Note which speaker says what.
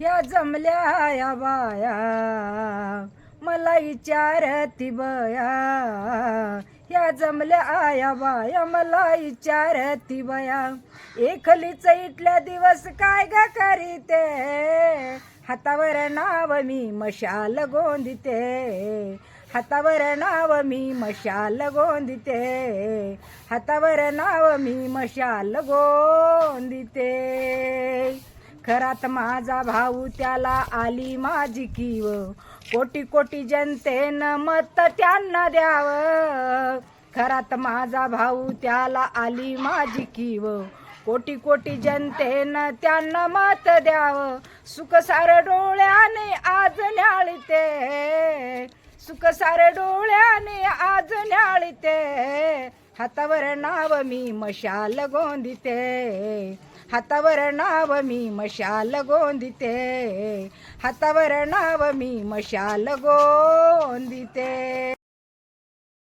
Speaker 1: या जमल्या या बाया. मला विचारती बया. या जमल्या आया बाया मला विचारती बया. एकलीच इटल्या दिवस काय ग करीते? हातावर नाव मी मशाल गोंदिते. हातावर नाव मी मशाल गोंदिते. हातावर नाव मी मशाल गोंदिते. खरात माझा भाऊ त्याला आली माझी कीव. कोटी कोटी जनतेनं मत त्यांना द्यावं. खरात माझा भाऊ त्याला आली माझी कीव. कोटी कोटी जनतेनं त्यांना मत द्यावं. सुखसार डोळ्याने आज न्याळीते. सुखसार डोळ्याने आज न्याळते. हातावर नाव मी मशाल गोंदिते. हातावर नाव मी मशाल गोंदिते. हातावर नाव मी मशाल गोंदिते.